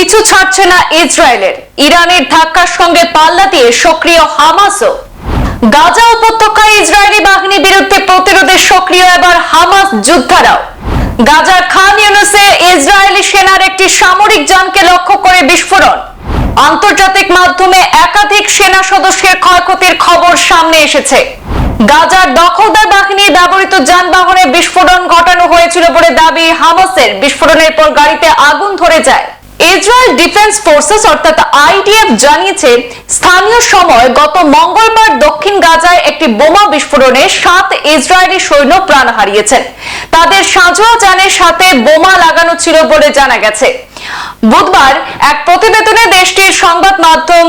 পিছু ছাড়ছে না ইসরায়েলের। ইরানের ধাক্কার সঙ্গে পাল্লা দিয়ে সক্রিয় হামাসও। গাজা উপত্যকায় ইসরায়েলি বাহিনীর বিরুদ্ধে প্রতিরোধে সক্রিয় এবার হামাস যোদ্ধারাও। গাজার খান ইউনুসে ইসরায়েলি সেনার একটি সামরিক যানকে লক্ষ্য করে বিস্ফোরণ। আন্তর্জাতিক মাধ্যমে একাধিক সেনা সদস্যের ক্ষয়ক্ষতির খবর সামনে এসেছে। গাজার দখলদার বাহিনী ব্যবহৃত যানবাহনে বিস্ফোরণ ঘটানো হয়েছিল বলে দাবি হামাসের। বিস্ফোরণের পর গাড়িতে আগুন ধরে যায়। ইসরায়েল ডিফেন্স ফোর্সেস, অর্থাৎ আইডিএফ, জানিয়েছে স্থানীয় সময় গত মঙ্গলবার দক্ষিণ গাজায় একটি বোমা বিস্ফোরণে সাত ইসরায়েলি সৈন্য প্রাণ হারিয়েছেন। তাদের সাঁজোয়া যানের সাথে বোমা লাগানো ছিল বলে জানা গেছে। বুধবার এক প্রতিবেদনে দেশটির সংবাদ মাধ্যম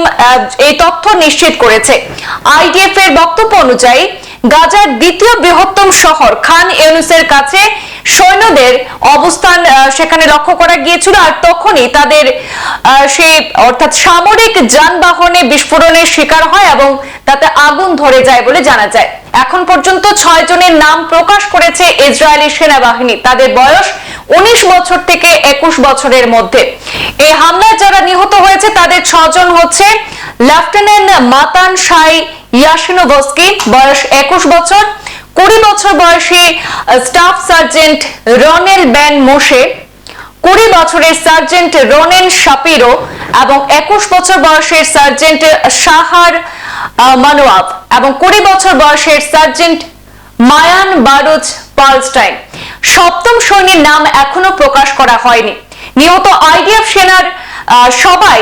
এই তথ্য নিশ্চিত করেছে। আইডিএফ এর বক্তব্য অনুযায়ী, গাজার দ্বিতীয় বৃহত্তম শহর খান ইউনুসের কাছে সৈন্যদের অবস্থান সেখানে লক্ষ্য করা গিয়েছিল আর তখনই তাদের সেই, অর্থাৎ সামরিক যানবাহনে বিস্ফোরণের শিকার হয় এবং তাতে আগুন ধরে যায় বলে জানা যায়। এখন পর্যন্ত ছয় জনের নাম প্রকাশ করেছে ইসরায়েলি সেনাবাহিনী। তাদের বয়স উনিশ বছর থেকে একুশ বছরের মধ্যে। এই হামলায় যারা নিহত হয়েছে, তাদের ছজন হচ্ছে লেফটেন্যান্ট মাতান শাই ইয়াসিনোভস্কি, বয়স একুশ বছর কুড়ি বছর বয়সী staff sergeant Ronel Ben Moshe কুড়ি বছরের সার্জেন্ট রনেন শাপিরো এবং একুশ বছর বয়সের সার্জেন্ট আহ, মানোয়াব এবং কুড়ি বছর বয়সের সার্জেন্ট মায়ান বারুজ পালস্টাইন। সপ্তম সৈন্যের নাম এখনও প্রকাশ করা হয়নি। নিহত আইডিএফ সেনার সবাই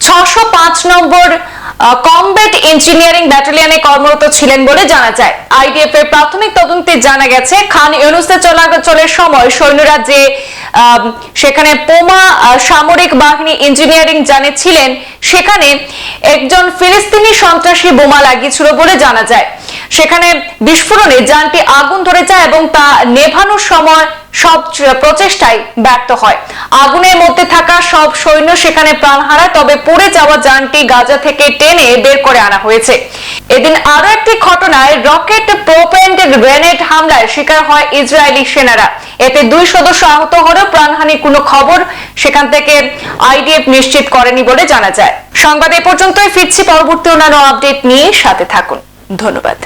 ছশো পাঁচ নম্বর কমব্যাট ইঞ্জিনিয়ারিং ব্যাটালিয়নে কর্মরত ছিলেন বলে জানা যায়। আইডিএফ এর প্রাথমিক তদন্তে জানা গেছে, খান ইউনুসে চলাচলের সময় সৈন্যরা যে সেখানে পোমা সামরিক বাহিনী ইঞ্জিনিয়ারিং জানে ছিলেন, সেখানে একজন ফিলিস্তিনি সন্ত্রাসী বোমা লাগিয়েছিল বলে জানা যায়। সেখানে বিস্ফোরণে যানটি আগুন ধরে যায় এবং তা নেভানোর সময় সব প্রচেষ্টাই ব্যর্থ হয়। আগুনের মধ্যে থাকা সব সৈন্য সেখানে প্রাণ হারায়, তবে পড়ে যাওয়া যানটি গাজা থেকে টেনে বের করে আনা হয়েছে। এদিন আরও একটি ঘটনায় রকেট প্রোপেন্ড গ্রেনেড হামলায় শিকার হয় ইসরায়েলি সেনারা। এতে দুই সদস্য আহত হলেও প্রাণহানির কোনো খবর সেখান থেকে আইডিএফ নিশ্চিত করেনি বলে জানা যায়। সংবাদ এ পর্যন্তই, ফিরছি পরবর্তী অন্যান্য আপডেট নিয়ে সাথে থাকুন। ধন্যবাদ।